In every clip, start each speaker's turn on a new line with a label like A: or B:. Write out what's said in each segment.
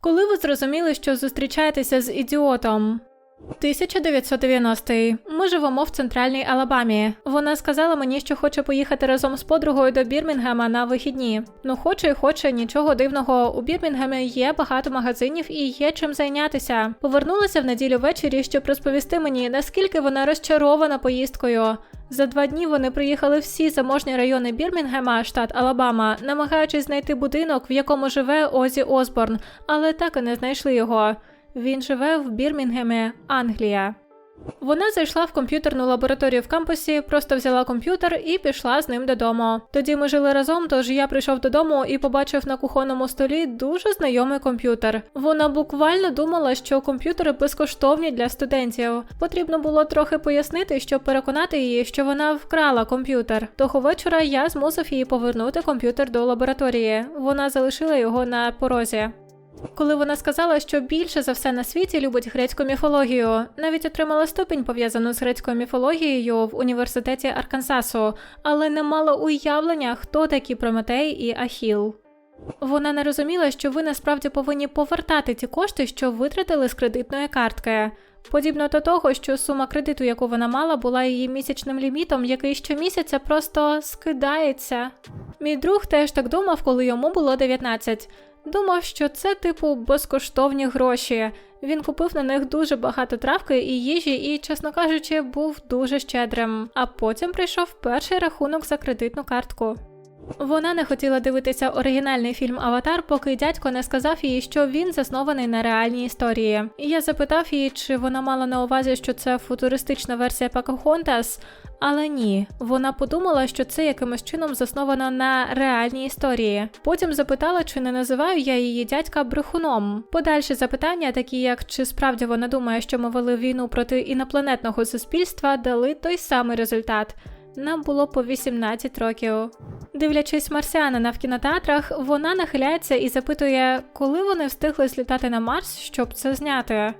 A: Коли ви зрозуміли, що зустрічаєтеся з ідіотом? 1990-й. Ми живемо в центральній Алабамі. Вона сказала мені, що хоче поїхати разом з подругою до Бірмінгема на вихідні. Ну, хоче і хоче, нічого дивного. У Бірмінгемі є багато магазинів і є чим зайнятися. Повернулася в неділю ввечері, щоб розповісти мені, наскільки вона розчарована поїздкою. За два дні вони приїхали всі заможні райони Бірмінгема, штат Алабама, намагаючись знайти будинок, в якому живе Озі Осборн, але так і не знайшли його. Він живе в Бірмінгемі, Англія. Вона зайшла в комп'ютерну лабораторію в кампусі, просто взяла комп'ютер і пішла з ним додому. Тоді ми жили разом, тож я прийшов додому і побачив на кухонному столі дуже знайомий комп'ютер. Вона буквально думала, що комп'ютери безкоштовні для студентів. Потрібно було трохи пояснити, щоб переконати її, що вона вкрала комп'ютер. Того вечора я змусив її повернути комп'ютер до лабораторії. Вона залишила його на порозі. Коли вона сказала, що більше за все на світі любить грецьку міфологію, навіть отримала ступінь пов'язану з грецькою міфологією в університеті Аркансасу, але не мала уявлення, хто такі Прометей і Ахіл. Вона не розуміла, що ви насправді повинні повертати ті кошти, що витратили з кредитної картки. Подібно до того, що сума кредиту, яку вона мала, була її місячним лімітом, який щомісяця просто скидається. Мій друг теж так думав, коли йому було 19. Думав, що це типу безкоштовні гроші. Він купив на них дуже багато травки і їжі, і, чесно кажучи, був дуже щедрим. А потім прийшов перший рахунок за кредитну картку. Вона не хотіла дивитися оригінальний фільм Аватар, поки дядько не сказав їй, що він заснований на реальній історії. І я запитав її, чи вона мала на увазі, що це футуристична версія Покахонтас, але ні, вона подумала, що це якимось чином засновано на реальній історії. Потім запитала, чи не називаю я її дядька брехуном. Подальші запитання, такі як чи справді вона думає, що ми вели війну проти інопланетного суспільства, дали той самий результат. Нам було по 18 років. Дивлячись марсіанина в кінотеатрах, вона нахиляється і запитує, коли вони встигли злітати на Марс, щоб це зняти.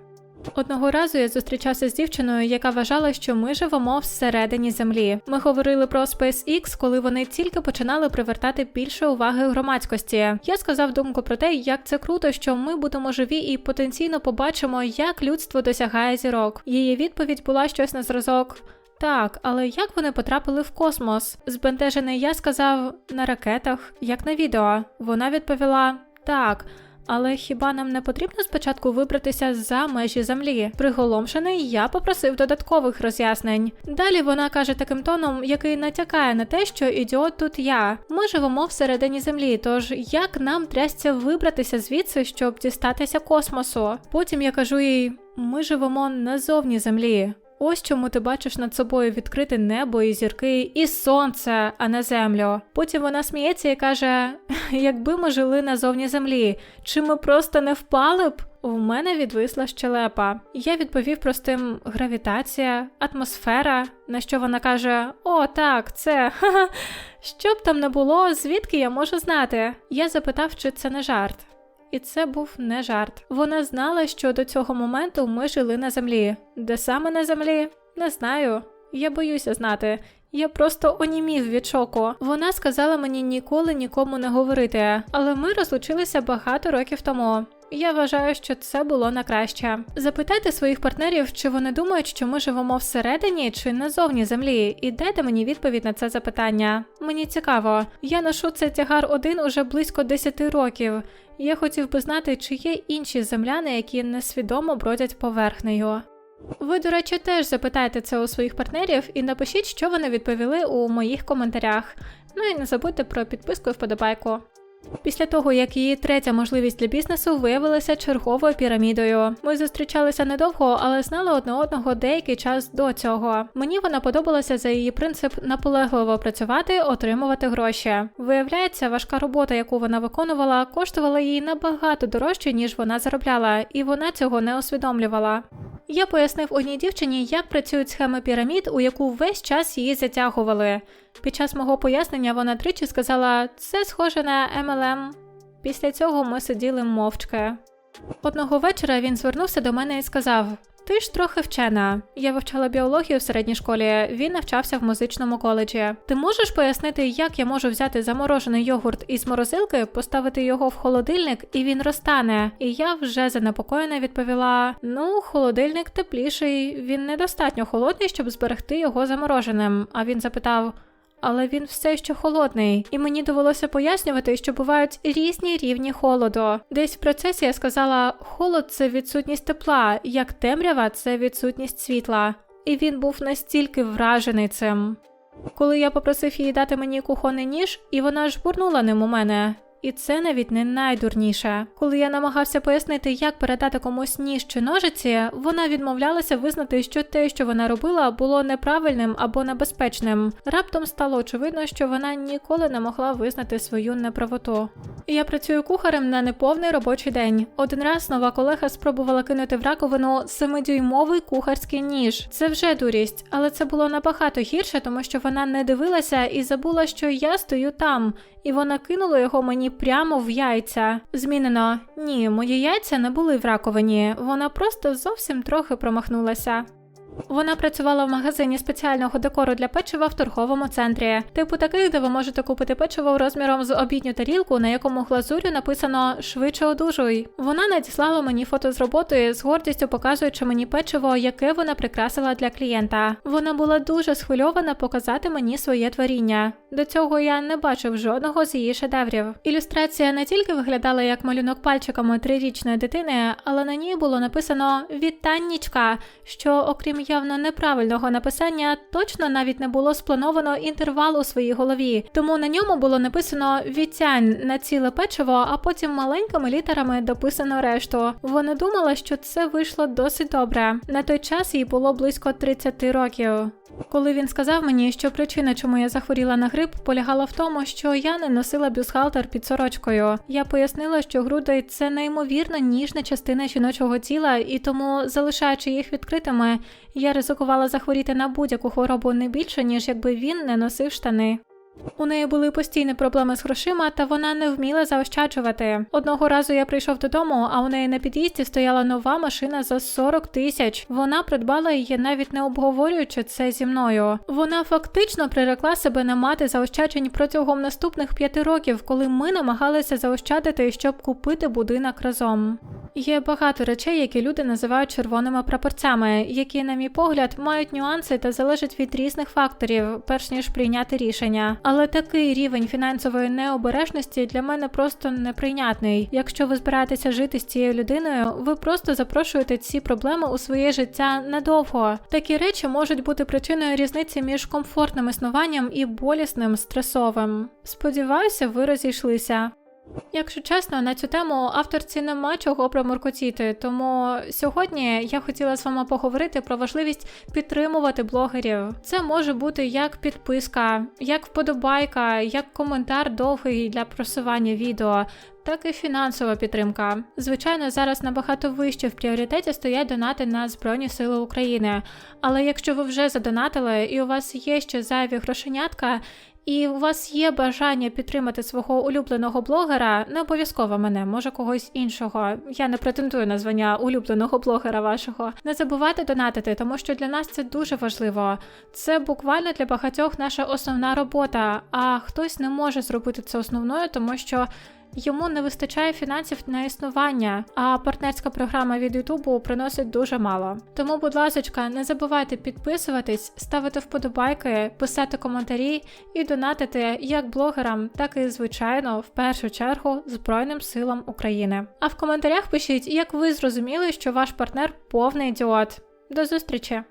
A: Одного разу я зустрічався з дівчиною, яка вважала, що ми живемо всередині землі. Ми говорили про SpaceX, коли вони тільки починали привертати більше уваги громадськості. Я сказав думку про те, як це круто, що ми будемо живі і потенційно побачимо, як людство досягає зірок. Її відповідь була щось на зразок. Так, але як вони потрапили в космос? Збентежений я сказав на ракетах, як на відео. Вона відповіла так. Але хіба нам не потрібно спочатку вибратися за межі землі? Приголомшений, я попросив додаткових роз'яснень. Далі вона каже таким тоном, який натякає на те, що ідіот тут я. Ми живемо всередині землі, тож як нам трясся вибратися звідси, щоб дістатися космосу? Потім я кажу їй: ми живемо назовні землі. Ось чому ти бачиш над собою відкрите небо і зірки, і сонце, а не землю. Потім вона сміється і каже: якби ми жили назовні землі, чи ми просто не впали б? У мене відвисла щелепа. Я відповів простим гравітація, атмосфера, на що вона каже: О, так, це. Що б там не було, звідки я можу знати? Я запитав, чи це не жарт. І це був не жарт. Вона знала, що до цього моменту ми жили на землі. Де саме на землі? Не знаю. Я боюся знати. Я просто онімів від шоку. Вона сказала мені ніколи нікому не говорити, але ми розлучилися багато років тому. Я вважаю, що це було на краще. Запитайте своїх партнерів, чи вони думають, що ми живемо всередині чи назовні землі, і дайте мені відповідь на це запитання. Мені цікаво. Я ношу цей тягар один уже близько 10 років. Я хотів би знати, чи є інші земляни, які несвідомо бродять поверхнею. Ви, до речі, теж запитайте це у своїх партнерів і напишіть, що вони відповіли у моїх коментарях. Ну і не забудьте про підписку і вподобайку. Після того, як її третя можливість для бізнесу виявилася черговою пірамідою. Ми зустрічалися недовго, але знали одне одного деякий час до цього. Мені вона подобалася за її принцип наполегливо працювати, отримувати гроші. Виявляється, важка робота, яку вона виконувала, коштувала їй набагато дорожче, ніж вона заробляла, і вона цього не усвідомлювала. Я пояснив одній дівчині, як працюють схеми пірамід, у яку весь час її затягували. Під час мого пояснення вона тричі сказала: це схоже на MLM. Після цього ми сиділи мовчки. Одного вечора він звернувся до мене і сказав: ти ж трохи вчена. Я вивчала біологію в середній школі, він навчався в музичному коледжі. Ти можеш пояснити, як я можу взяти заморожений йогурт із морозилки, поставити його в холодильник і він розтане? І я вже занепокоєна відповіла: ну, холодильник тепліший, він недостатньо холодний, щоб зберегти його замороженим. А він запитав. Але він все ще холодний, і мені довелося пояснювати, що бувають різні рівні холоду. Десь в процесі я сказала: холод це відсутність тепла, як темрява це відсутність світла. І він був настільки вражений цим. Коли я попросив її дати мені кухонний ніж, і вона жбурнула ним у мене. І це навіть не найдурніше. Коли я намагався пояснити, як передати комусь ніж чи ножиці, вона відмовлялася визнати, що те, що вона робила, було неправильним або небезпечним. Раптом стало очевидно, що вона ніколи не могла визнати свою неправоту. Я працюю кухарем на неповний робочий день. Один раз нова колега спробувала кинути в раковину семидюймовий кухарський ніж. Це вже дурість, але це було набагато гірше, тому що вона не дивилася і забула, що я стою там, і вона кинула його мені прямо в яйця. Змінено. Ні, мої яйця не були в раковині. Вона просто зовсім трохи промахнулася. Вона працювала в магазині спеціального декору для печива в торговому центрі, типу таких, де ви можете купити печиво розміром з обідню тарілку, на якому глазурю написано швидше одужуй. Вона надіслала мені фото з роботи, з гордістю показуючи мені печиво, яке вона прикрасила для клієнта. Вона була дуже схвильована показати мені своє творіння. До цього я не бачив жодного з її шедеврів. Ілюстрація не тільки виглядала як малюнок пальчиками трирічної дитини, але на ній було написано Вітаннічка, що, окрім явно неправильного написання, точно навіть не було сплановано інтервал у своїй голові. Тому на ньому було написано Вітянь на ціле печиво, а потім маленькими літерами дописано решту. Вона думала, що це вийшло досить добре. На той час їй було близько 30 років. Коли він сказав мені, що причина, чому я захворіла на грип, полягала в тому, що я не носила бюстгальтер під сорочкою. Я пояснила, що груди це неймовірно ніжна частина жіночого тіла, і тому, залишаючи їх відкритими, я ризикувала захворіти на будь-яку хворобу не більше, ніж якби він не носив штани. У неї були постійні проблеми з грошима, та вона не вміла заощаджувати. Одного разу я прийшов додому, а у неї на під'їзді стояла нова машина за 40 тисяч. Вона придбала її, навіть не обговорюючи це зі мною. Вона фактично прирекла себе на мати заощаджень протягом наступних п'яти років, коли ми намагалися заощадити, щоб купити будинок разом. Є багато речей, які люди називають червоними прапорцями, які, на мій погляд, мають нюанси та залежать від різних факторів, перш ніж прийняти рішення. Але такий рівень фінансової необережності для мене просто неприйнятний. Якщо ви збираєтеся жити з цією людиною, ви просто запрошуєте ці проблеми у своє життя надовго. Такі речі можуть бути причиною різниці між комфортним існуванням і болісним стресовим. Сподіваюся, ви розійшлися. Якщо чесно, на цю тему авторці нема чого проморкотіти, тому сьогодні я хотіла з вами поговорити про важливість підтримувати блогерів. Це може бути як підписка, як вподобайка, як коментар довгий для просування відео. Так і фінансова підтримка. Звичайно, зараз набагато вище в пріоритеті стоять донати на Збройні Сили України. Але якщо ви вже задонатили і у вас є ще зайві грошенятка, і у вас є бажання підтримати свого улюбленого блогера, не обов'язково мене, може когось іншого. Я не претендую на звання улюбленого блогера вашого. Не забувайте донатити, тому що для нас це дуже важливо. Це буквально для багатьох наша основна робота, а хтось не може зробити це основною, тому що. Йому не вистачає фінансів на існування, а партнерська програма від Ютубу приносить дуже мало. Тому, будь ласка, не забувайте підписуватись, ставити вподобайки, писати коментарі і донатити як блогерам, так і звичайно, в першу чергу Збройним силам України. А в коментарях пишіть, як ви зрозуміли, що ваш партнер повний ідіот. До зустрічі!